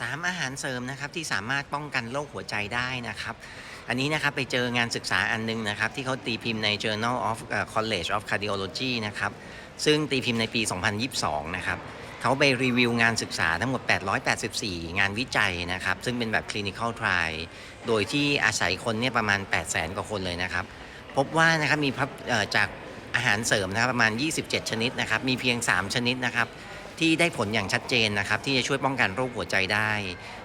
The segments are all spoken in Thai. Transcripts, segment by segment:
สามอาหารเสริมนะครับที่สามารถป้องกันโรคหัวใจได้นะครับ อันนี้นะครับไปเจองานศึกษาอันนึงนะครับ ที่เขาตีพิมพ์ใน Journal of College of Cardiology นะครับ ซึ่งตีพิมพ์ในปี 2022 นะครับเขาไปรีวิวงานศึกษาทั้งหมด 884 งานวิจัยนะครับ ซึ่งเป็นแบบ clinical trial โดยที่อาศัยคนเนี่ยประมาณ 800,000 กว่าคนเลยนะครับ พบว่านะครับมีพับจากอาหารเสริมนะครับประมาณ 27 ชนิดนะครับ มีเพียง 3 ชนิดนะครับ ที่ได้ผลอย่างชัดเจนนะครับ ที่จะช่วยป้องกันโรคหัวใจได้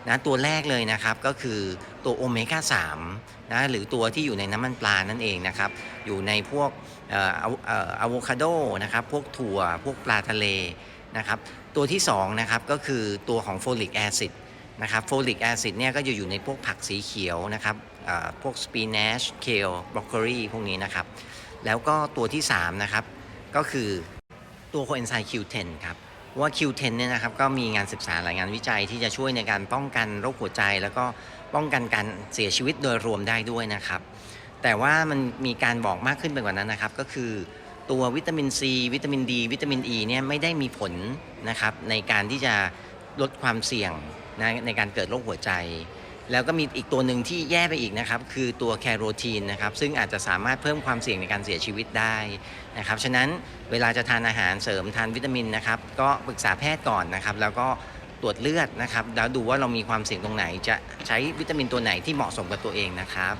นะตัวแรกเลยนะครับก็คือตัวโอเมก้า3นะหรือตัวที่อยู่ในน้ำมันปลานั่นเองนะครับ อยู่ในพวกอะโวคาโดนะครับพวกถั่วพวกปลาทะเลนะครับตัวที่2นะครับก็คือตัวของโฟลิกแอซิดนะครับโฟลิกแอซิดเนี่ยก็จะอยู่ในพวกผักสีเขียวนะครับพวกสปีนัชเคลบรอกโคลีพวกนี้นะครับ แล้วก็ตัวที่3นะครับก็คือตัวโคเอนไซม์ Q10 ครับ ว่า Q10 เนี่ยนะครับก็มีงานศึกษาหลายงานวิจัยที่จะช่วยในการป้องกันโรคหัวใจ แล้วก็ป้องกันการเสียชีวิตโดยรวมได้ด้วยนะครับ แต่ว่ามันมีการบอกมากขึ้นไปกว่านั้นนะครับ ก็คือตัววิตามินซีวิตามินดีวิตามินอ e ีเนี่ยไม่ได้มีผลนะครับในการที่จะลดความเสี่ยงนะในการเกิดโรคหัวใจ แล้วก็มีอีกตัวหนึ่งที่แย่ไปอีกนะครับ คือตัวแคโรทีนนะครับ ซึ่งอาจจะสามารถเพิ่มความเสี่ยงในการเสียชีวิตได้นะครับ ฉะนั้นเวลาจะทานอาหารเสริมทานวิตามินนะครับ ก็ปรึกษาแพทย์ก่อนนะครับ แล้วก็ตรวจเลือดนะครับ แล้วดูว่าเรามีความเสี่ยงตรงไหน จะใช้วิตามินตัวไหนที่เหมาะสมกับตัวเองนะครับ